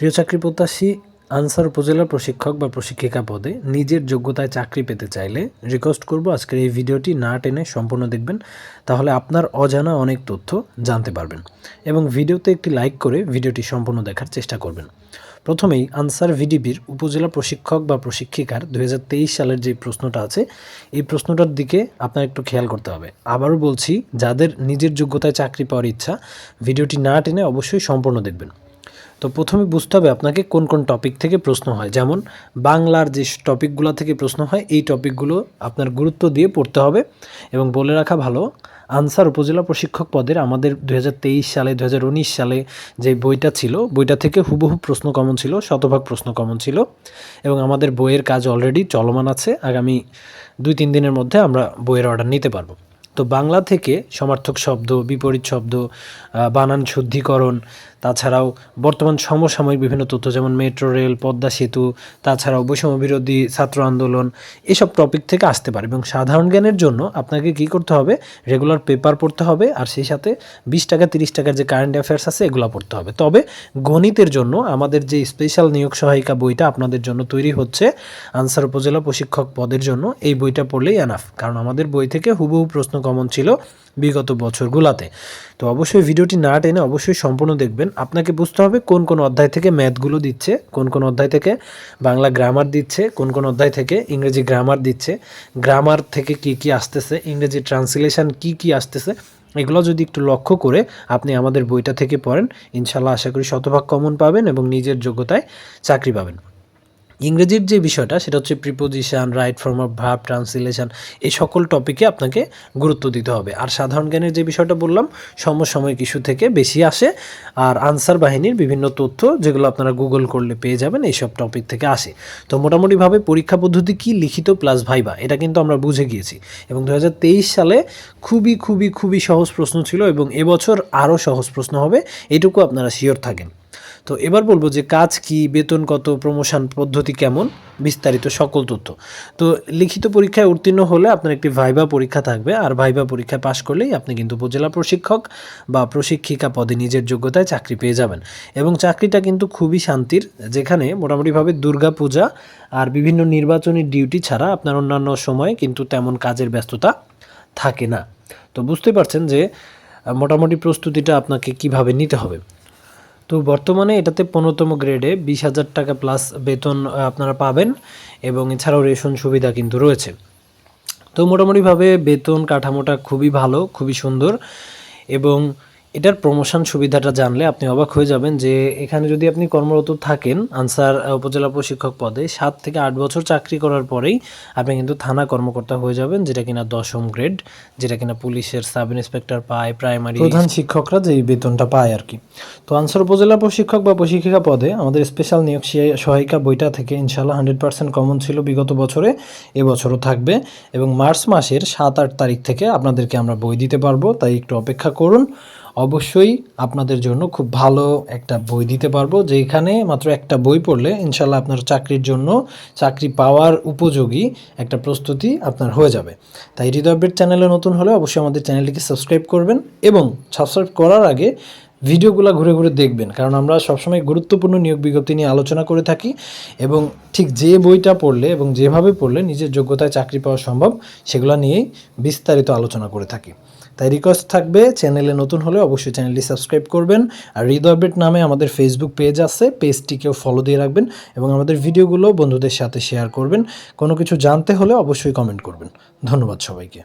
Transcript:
প্রিয় চাকরি প্রত্যাশী, আনসার উপজেলা প্রশিক্ষক বা প্রশিক্ষিকা পদে নিজের যোগ্যতায় চাকরি পেতে চাইলে রিকোয়েস্ট করব আজকের এই ভিডিওটি না টেনে সম্পূর্ণ দেখবেন, তাহলে আপনার অজানা অনেক তথ্য জানতে পারবেন এবং ভিডিওতে একটি লাইক করে ভিডিওটি সম্পূর্ণ দেখার চেষ্টা করবেন। প্রথমেই আনসার ভিডিপির উপজেলা প্রশিক্ষক বা প্রশিক্ষিকার দু হাজার তেইশ সালের যে প্রশ্নটা আছে, এই প্রশ্নটার দিকে আপনার একটু খেয়াল করতে হবে। আবারও বলছি, যাদের নিজের যোগ্যতায় চাকরি পাওয়ার ইচ্ছা, ভিডিওটি না টেনে অবশ্যই সম্পূর্ণ দেখবেন। তো প্রথমে বুঝতে হবে আপনাকে কোন কোন টপিক থেকে প্রশ্ন হয়। যেমন, বাংলার যে টপিকগুলো থেকে প্রশ্ন হয়, এই টপিকগুলো আপনার গুরুত্ব দিয়ে পড়তে হবে এবং বলে রাখা ভালো, আনসার উপজেলা প্রশিক্ষক পদের আমাদের দু হাজার তেইশ সালে দু হাজার উনিশ সালে যে বইটা ছিল, বইটা থেকে হুবহু প্রশ্ন কমন ছিল, শতভাগ প্রশ্ন কমন ছিল এবং আমাদের বইয়ের কাজ অলরেডি চলমান আছে। আগামী দুই তিন দিনের মধ্যে আমরা বইয়ের অর্ডার নিতে পারব। তো বাংলা থেকে সমার্থক শব্দ, বিপরীত শব্দ বানান শুদ্ধিকরণ, তাছাড়াও বর্তমান সমসাময়িক বিভিন্ন তথ্য যেমন মেট্রো, রেল, পদ্মা সেতু, তাছাড়াও বৈষম্য বিরোধী ছাত্র আন্দোলন, এসব টপিক থেকে আসতে পারে এবং সাধারণ জ্ঞানের জন্য আপনাকে কি করতে হবে? রেগুলার পেপার পড়তে হবে আর সেই সাথে বিশ টাকা, তিরিশ টাকার যে কারেন্ট অ্যাফেয়ার্স আছে এগুলো পড়তে হবে। তবে গণিতের জন্য আমাদের যে স্পেশাল নিয়োগ সহায়িকা বইটা আপনাদের জন্য তৈরি হচ্ছে, আনসার উপজেলা প্রশিক্ষক পদের জন্য এই বইটা পড়লেই এনাফ কারণ আমাদের বই থেকে হুবহু প্রশ্ন কমন ছিল বিগত বছরগুলোতে। তো অবশ্যই ভিডিওটি না টেনে অবশ্যই সম্পূর্ণ দেখবেন। আপনাকে বুঝতে হবে কোন কোন অধ্যায় থেকে ম্যাথগুলো দিচ্ছে, কোন কোন অধ্যায় থেকে বাংলা গ্রামার দিচ্ছে, কোন কোন অধ্যায় থেকে ইংরেজি গ্রামার দিচ্ছে গ্রামার থেকে কি কি আসতেছে, ইংরেজি ট্রান্সলেশন কি কি আসতেছে, এগুলো যদি একটু লক্ষ্য করে আপনি আমাদের বইটা থেকে পড়েন, ইনশাল্লাহ আশা করি শতভাগ কমন পাবেন এবং নিজের যোগ্যতায় চাকরি পাবেন। ইংরেজির যে বিষয়টা, সেটা হচ্ছে প্রিপোজিশন রাইট ফর্ম অফ ভাব ট্রান্সলেশন এই সকল টপিকে আপনাকে গুরুত্ব দিতে হবে। আর সাধারণ জ্ঞানের যে বিষয়টা বললাম, সমসাময়িক ইস্যু থেকে বেশি আসে। আর আনসার বাহিনীর বিভিন্ন তথ্য, যেগুলো আপনারা গুগল করলে পেয়ে যাবেন, এইসব টপিক থেকে আসে। তো মোটামুটিভাবে পরীক্ষা পদ্ধতি কি লিখিত প্লাস ভাইবা এটা কিন্তু আমরা বুঝে গিয়েছি। এবং দু হাজার তেইশ সালে খুবই খুবই খুবই সহজ প্রশ্ন ছিল এবং এবছর আরও সহজ প্রশ্ন হবে, এটুকু আপনারা শিওর থাকেন। তো এবার বলব যে কাজ কি, বেতন কত প্রমোশন পদ্ধতি কেমন, বিস্তারিত সকল তথ্য। তো লিখিত পরীক্ষায় উত্তীর্ণ হলে আপনার একটি ভাইবা পরীক্ষা থাকবে, আর ভাইবা পরীক্ষায় পাশ করলেই আপনি কিন্তু উপজেলা প্রশিক্ষক বা প্রশিক্ষিকা পদে নিজের যোগ্যতায় চাকরি পেয়ে যাবেন। এবং চাকরিটা কিন্তু খুবই শান্তির, যেখানে মোটামুটিভাবে দুর্গা পূজা আর বিভিন্ন নির্বাচনী ডিউটি ছাড়া আপনার অন্যান্য সময়ে কিন্তু তেমন কাজের ব্যস্ততা থাকে না। তো বুঝতে পারছেন যে মোটামুটি প্রস্তুতিটা আপনাকে কীভাবে নিতে হবে। তো বর্তমানে এটাতে পনেরোতম গ্রেডে বিশ হাজার টাকা প্লাস বেতন আপনারা পাবেন এবং এছাড়াও রেশন সুবিধা কিন্তু রয়েছে। তো মোটামুটিভাবে বেতন কাঠামোটা খুবই ভালো, খুবই সুন্দর এবং এটার প্রমোশন সুবিধাটা জানলে আপনি অবাক হয়ে যাবেন যে এখানে যদি আপনি কর্মরত থাকেন, আনসার উপজেলা প্রশিক্ষক পদে, সাত থেকে আট বছর চাকরি করার পরেই আপনি কিন্তু থানা কর্মকর্তা হয়ে যাবেন, যেটা কিনা দশম গ্রেড যেটা কিনা পুলিশের সাব ইন্সপেক্টর পায় প্রাইমারি প্রধান শিক্ষকরা যে বেতনটা পায় আর কি। তো আনসার উপজেলা প্রশিক্ষক বা প্রশিক্ষিকা পদে আমাদের স্পেশাল নিয়োগ সহায়িকা বইটা থেকে ইনশাল্লাহ হান্ড্রেড পার্সেন্ট কমন ছিল বিগত বছরে, এবছরও থাকবে এবং মার্চ মাসের সাত আট তারিখ থেকে আপনাদেরকে আমরা বই দিতে পারব, তাই একটু অপেক্ষা করুন। অবশ্যই আপনাদের জন্য খুব ভালো একটা বই দিতে পারব, যেখানে মাত্র একটা বই পড়লে ইনশাল্লাহ আপনার চাকরির জন্য চাকরি পাওয়ার উপযোগী একটা প্রস্তুতি আপনার হয়ে যাবে। তাই হৃদয় চ্যানেলে নতুন হলে অবশ্যই আমাদের চ্যানেলটিকে সাবস্ক্রাইব করবেন এবং সাবস্ক্রাইব করার আগে ভিডিওগুলো ঘুরে ঘুরে দেখবেন। কারণ আমরা সবসময় গুরুত্বপূর্ণ নিয়োগ বিজ্ঞপ্তি নিয়ে আলোচনা করে থাকি এবং ঠিক যে বইটা পড়লে এবং যেভাবে পড়লে নিজের যোগ্যতায় চাকরি পাওয়া সম্ভব, সেগুলো নিয়েই বিস্তারিত আলোচনা করে থাকি। তাই রিকোয়েস্ট থাকবে, চ্যানেলে নতুন হলে অবশ্যই চ্যানেলটি সাবস্ক্রাইব করবেন। আর হৃদয় আপডেট নামে আমাদের ফেসবুক পেজ আছে পেজটিকেও ফলো দিয়ে রাখবেন এবং আমাদের ভিডিওগুলো বন্ধুদের সাথে শেয়ার করবেন। কোনো কিছু জানতে হলে অবশ্যই কমেন্ট করবেন। ধন্যবাদ সবাইকে।